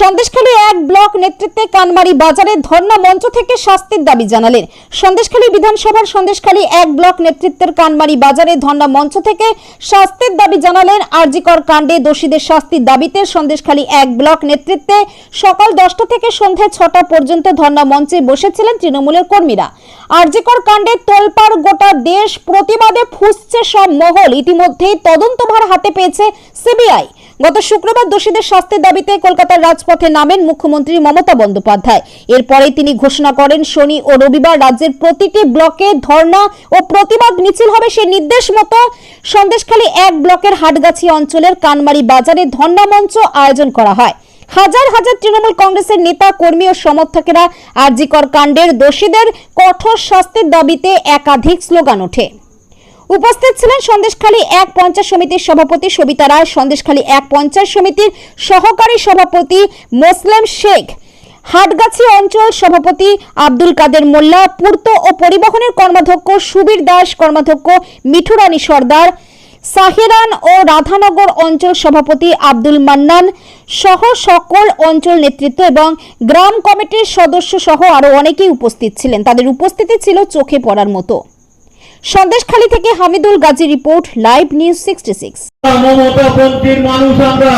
সন্দেশখালী এক ব্লক নেতৃত্বে কানমারি বাজারে ধর্ণা মঞ্চ থেকে শাস্তির দাবি জানালেন। সন্দেশখালী বিধানসভার সন্দেশখালী এক ব্লক নেতৃত্বের কানমারি বাজারে ধর্ণা মঞ্চ থেকে শাস্তির দাবি জানালেন আরজিকর কাণ্ডে দোষীদের শাস্তির দাবিতে সন্দেশখালী এক ব্লক নেতৃত্বে সকাল দশটা থেকে সন্ধ্যে ছটা পর্যন্ত ধর্ণা মঞ্চে বসেছিলেন তৃণমূলের কর্মীরা। আরজিকর কাণ্ডে তোলপাড় গোটা দেশ প্রতিবাদে ফুসছে সব মহল। ইতিমধ্যেই তদন্তভার হাতে পেয়েছে সিবিআই। গত শুক্রবার দোষীদের শাস্তির দাবিতে কলকাতার রাজপথে নামেন মুখ্যমন্ত্রী মমতা বন্দ্যোপাধ্যায়। এরপরে তিনি ঘোষণা করেন, শনি ও রবিবার রাজ্যের প্রতিটি ব্লকে ধর্ণা ও প্রতিবাদ মিছিল হবে সে নির্দেশ মতো সন্দেশখালী এক ব্লকের হাটগাছি অঞ্চলের কানমারি বাজারে ধর্ণা মঞ্চ আয়োজন করা হয়। হাজার হাজার তৃণমূল কংগ্রেসের নেতা, কর্মী ও সমর্থকেরা আরজিকর কাণ্ডের দোষীদের কঠোর শাস্তির দাবিতে একাধিক স্লোগান ওঠে। উপস্থিত ছিলেন সন্দেশখালী এক পঞ্চায়েত সমিতির সভাপতি সবিতা রায়, সন্দেশখালী এক পঞ্চায়েত সমিতির সহকারী সভাপতি মোসলেম শেখ, হাটগাছি অঞ্চল সভাপতি আব্দুল কাদের মোল্লা, পূর্ত ও পরিবহনের কর্মাধ্যক্ষ সুবীর দাস, কর্মাধ্যক্ষ মিঠুরানী সর্দার, সাহেরান ও রাধানগর অঞ্চল সভাপতি আব্দুল মান্নান সহ সকল অঞ্চল নেতৃত্ব এবং গ্রাম কমিটির সদস্য সহ আরও অনেকেই উপস্থিত ছিলেন। তাদের উপস্থিতি ছিল চোখে পড়ার মতো। সন্দেশখালী থেকে Hamidul Gazi report, live news sixty six. মমতাপন্থীর মানুষ আমরা,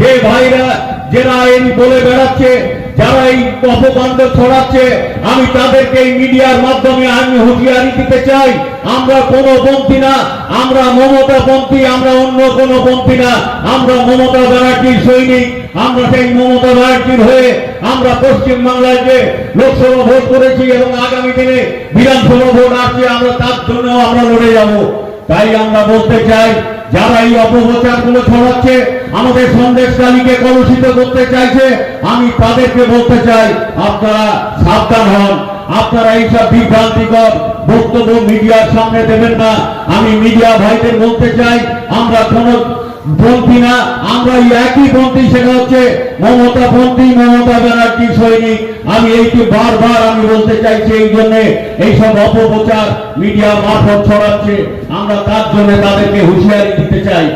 যে ভাইরা যারা এই বলে বেড়াচ্ছে, যারা এই অপকাণ্ড ছড়াচ্ছে, আমি তাদেরকে এই মিডিয়ার মাধ্যমে আমি হুঁশিয়ারি দিতে চাই। আমরা কোন পন্থী না, আমরা মমতা পন্থী আমরা অন্য কোন পন্থী না, আমরা মমতা ব্যানার্জির সৈনিক। আমরা সেই মমতা ব্যানার্জির হয়ে আমরা পশ্চিম বাংলায় যে লোকসভা ভোট করেছি এবং আগামী দিনে বিধানসভা ভোট আসছে, আমরা তার জন্য আমরা লড়ে যাব। তাই আমরা বলতে চাই, যারা এই অপপ্রচারগুলো ছড়াচ্ছে, আমাদের সন্দেশকালীকে কলুষিত করতে চাইছে, আমি তাদেরকে বলতে চাই, আপনারা সাবধান হন। আপনারা এইসব বিভ্রান্তিকর বক্তব্য মিডিয়ার সামনে দেবেন না। আমি মিডিয়া ভাইদের বলতে চাই, আমরা কোন পন্থী না, আমরা একই পন্থী সেটা হচ্ছে মমতা পন্থী মমতা ব্যানার্জি সৈনিক। আমি এইটি বারবার আমি বলতে চাইছি এই জন্য এইসব অপপ্রচার মিডিয়া মারফত ছড়াচ্ছে। আমরা তার জন্য তাদেরকে হুঁশিয়ারি দিতে চাই।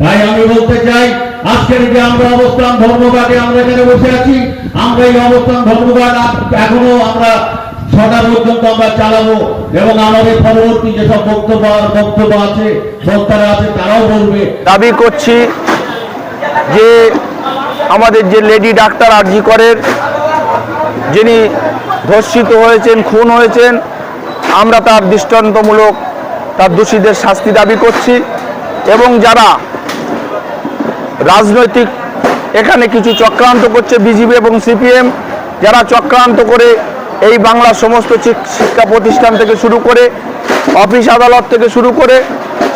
তাই আমি বলতে চাই, আজকের যে আমরা অবস্থান ধর্মঘাটে আমরা এখানে বসে আছি, আমরা এই অবস্থান ধর্মঘাট এখনও আমরা ছটা পর্যন্ত আমরা চালাবো। এবং আমাদের পরবর্তী যেসব বক্তব্য বক্তব্য আছে, বক্তারা আছে, তারাও বলবে। দাবি করছি যে আমাদের যে লেডি ডাক্তার আরজি করেন যিনি ধর্ষিত হয়েছেন, খুন হয়েছেন, আমরা তার দৃষ্টান্তমূলক তার দোষীদের শাস্তি দাবি করছি এবং যারা রাজনৈতিক এখানে কিছু চক্রান্ত করছে বিজেপি এবং সিপিএম, যারা চক্রান্ত করে এই বাংলার সমস্ত শিক্ষা প্রতিষ্ঠান থেকে শুরু করে, অফিস আদালত থেকে শুরু করে,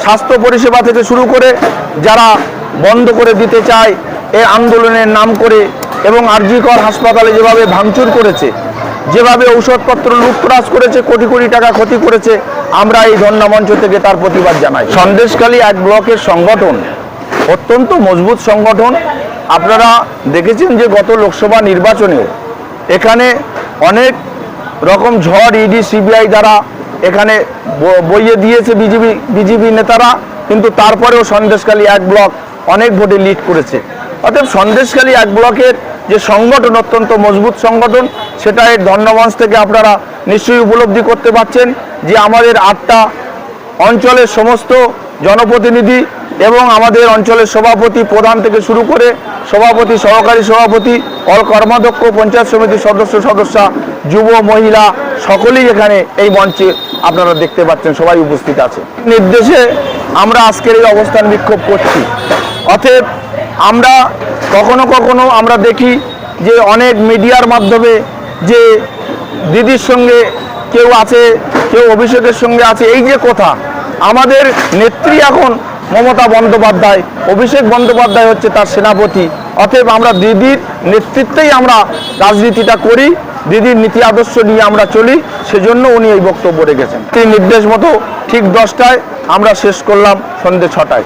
স্বাস্থ্য পরিষেবা থেকে শুরু করে, যারা বন্ধ করে দিতে চায় এ আন্দোলনের নাম করে এবং আরজিকর হাসপাতালে যেভাবে ভাঙচুর করেছে, যেভাবে ঔষধপত্র লুটতরাজ করেছে, কোটি কোটি টাকা ক্ষতি করেছে, আমরা এই ধর্ণা মঞ্চ থেকে তার প্রতিবাদ জানাই। সন্দেশকালী এক ব্লকের সংগঠন, অত্যন্ত মজবুত সংগঠন। আপনারা দেখেছেন যে গত লোকসভা নির্বাচনে এখানে অনেক রকম ঝড় ইডি সিবিআই দ্বারা এখানে বইয়ে দিয়েছে বিজেপি বিজেপি নেতারা, কিন্তু তারপরেও সন্দেশখালী এক ব্লক অনেক ভোটে লিড করেছে। অতএব সন্দেশখালী এক ব্লকের যে সংগঠন, অত্যন্ত মজবুত সংগঠন, সেটা এই ধন্যমঞ্চ থেকে আপনারা নিশ্চয়ই উপলব্ধি করতে পারছেন যে আমাদের আটটা অঞ্চলের সমস্ত জনপ্রতিনিধি এবং আমাদের অঞ্চলের সভাপতি প্রধান থেকে শুরু করে সভাপতি, সহকারী সভাপতি, অল কর্মাধ্যক্ষ, পঞ্চায়েত সমিতির সদস্য, সদস্যা, যুব, মহিলা সকলেই এখানে এই মঞ্চে আপনারা দেখতে পাচ্ছেন, সবাই উপস্থিত আছে। নির্দেশে আমরা আজকের এই অবস্থান বিক্ষোভ করছি। অতএব আমরা কখনো কখনো আমরা দেখি যে অনেক মিডিয়ার মাধ্যমে যে দিদির সঙ্গে কেউ আছে, কেউ অভিষেকের সঙ্গে আছে, এই যে কথা আমাদের নেত্রী এখন মমতা বন্দ্যোপাধ্যায়, অভিষেক বন্দ্যোপাধ্যায় হচ্ছে তার সেনাপতি। অতএব আমরা দিদির নেতৃত্বেই আমরা রাজনীতিটা করি, দিদির নীতি আদর্শ নিয়ে আমরা চলি, সেজন্য উনি এই বক্তব্য রেখেছেন। তিনি নির্দেশ মতো ঠিক দশটায় আমরা শেষ করলাম সন্ধ্যে ছটায়।